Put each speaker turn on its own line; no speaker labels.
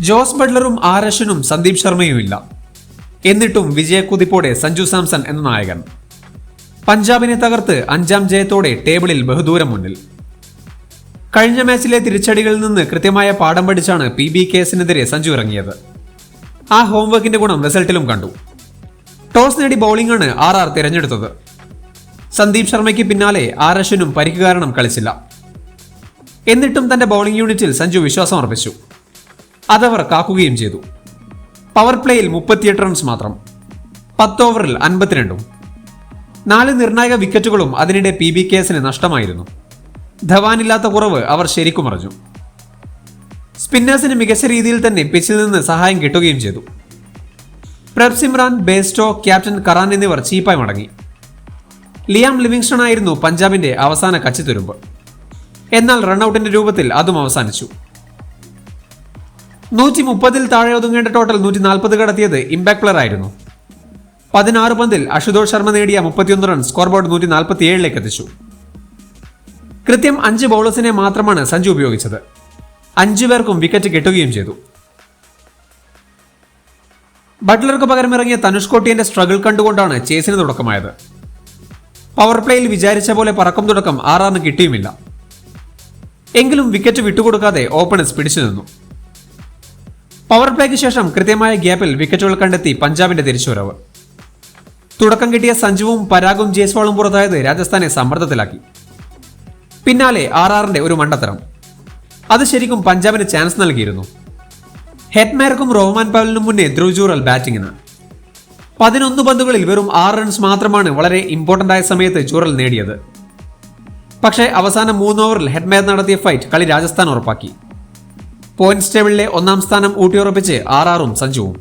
ജോസ് ബട്ട്ലറും അശ്വനും സന്ദീപ് ശർമ്മയും ഇല്ല എന്നിട്ടും വിജയക്കുതിപ്പോടെ സഞ്ജു സാംസൺ എന്ന നായകൻ. പഞ്ചാബിനെ തകർത്ത് അഞ്ചാം ജയത്തോടെ ടേബിളിൽ ബഹുദൂരം മുന്നിൽ. കഴിഞ്ഞ മാച്ചിലെ തിരിച്ചടികളിൽ നിന്ന് കൃത്യമായ പാഠം പഠിച്ചാണ് പി ബി കേസിനെതിരെ സഞ്ജു ഇറങ്ങിയത്. ആ ഹോംവർക്കിന്റെ ഗുണം റിസൾട്ടിലും കണ്ടു. ടോസ് നേടി ബൗളിംഗാണ് ആർ ആർ തിരഞ്ഞെടുത്തത്. സന്ദീപ് ശർമ്മയ്ക്ക് പിന്നാലെ അശ്വനും പരിക്ക് കാരണം കളിച്ചില്ല. എന്നിട്ടും തന്റെ ബൗളിംഗ് യൂണിറ്റിൽ സഞ്ജു വിശ്വാസം അർപ്പിച്ചു അതവർ കാക്കുകയും ചെയ്തു പവർ പ്ലേയിൽ മുപ്പത്തിയെട്ട് റൺസ് മാത്രം. പത്ത് ഓവറിൽ അൻപത്തിരണ്ടും. നാല് നിർണായക വിക്കറ്റുകളും അതിനിടെ പി ബി കേസിന് നഷ്ടമായിരുന്നു. ധവാനില്ലാത്ത കുറവ് അവർ ശരിക്കും അറിഞ്ഞു. സ്പിന്നേഴ്സിന് മികച്ച രീതിയിൽ തന്നെ പിച്ചിൽ നിന്ന് സഹായം കിട്ടുകയും ചെയ്തു. പ്രബ്സിമ്രാൻ ബേസ്റ്റോ ക്യാപ്റ്റൻ കറാൻ എന്നിവർ ചീപ്പായി മടങ്ങി. ലിയാം ലിവിങ്സ്റ്റൺ ആയിരുന്നു പഞ്ചാബിന്റെ അവസാന കച്ചിത്തുരുമ്പ്. എന്നാൽ റൺഔട്ടിന്റെ രൂപത്തിൽ അതും അവസാനിച്ചു. നൂറ്റി മുപ്പതിൽ താഴെ ഒതുങ്ങേണ്ട ടോട്ടൽ നൂറ്റി നാൽപ്പത് കടത്തിയത് ഇമ്പാക്ട് പ്ലെയർ ആയിരുന്നു. പതിനാറ് പന്തിൽ അശുതോഷ് ശർമ്മ നേടിയ മുപ്പത്തിയൊന്ന് റൺ സ്കോർ ബോർഡ് നൂറ്റി നാൽപ്പത്തി ഏഴിലേക്ക് എത്തിച്ചു. കൃത്യം അഞ്ച് ബൗളേഴ്സിനെ മാത്രമാണ് സഞ്ജു ഉപയോഗിച്ചത്. അഞ്ചു പേർക്കും വിക്കറ്റ് കിട്ടുകയും ചെയ്തു. ബട്ട്ലർക്ക് പകരമിറങ്ങിയ തനുഷ് കോട്ടിയന്റെ സ്ട്രഗിൾ കണ്ടുകൊണ്ടാണ് ചേസിന് തുടക്കമായത്. പവർ പ്ലേയിൽ വിചാരിച്ച പോലെ പറക്കും തുടക്കം ആറാറിന് കിട്ടിയുമില്ല. എങ്കിലും വിക്കറ്റ് വിട്ടുകൊടുക്കാതെ ഓപ്പണേഴ്സ് പിടിച്ചു നിന്നു. പവർ പ്ലേക്ക് ശേഷം കൃത്യമായ ഗ്യാപ്പിൽ വിക്കറ്റുകൾ കണ്ടെത്തി പഞ്ചാബിന്റെ തിരിച്ചുവരവ്. തുടക്കം കിട്ടിയ സഞ്ജുവും പരാഗും ജയ്സ്വാളും പുറത്തായത് രാജസ്ഥാനെ സമ്മർദ്ദത്തിലാക്കി. പിന്നാലെ ആർ ആറിന്റെ ഒരു മണ്ടത്തരം. അത് ശരിക്കും പഞ്ചാബിന് ചാൻസ് നൽകിയിരുന്നു. ഹെറ്റ്മേർക്കും റോഹ്മാൻ പവലിനും മുന്നേ ധ്രുവ് ബാറ്റിംഗിന്. പതിനൊന്ന് പന്തുകളിൽ വെറും ആറ് റൺസ് മാത്രമാണ് വളരെ ഇമ്പോർട്ടന്റ് ആയ സമയത്ത് ജൂറൽ നേടിയത്. പക്ഷേ അവസാന മൂന്ന് ഓവറിൽ ഹെഡ്മേർ നടത്തിയ ഫൈറ്റ് കളി രാജസ്ഥാൻ ഉറപ്പാക്കി. പോയിന്റ്സ് ടേബിളിലെ ഒന്നാം സ്ഥാനം ഊട്ടിയുറപ്പിച്ച് ആറാറും ആറും സഞ്ജുവും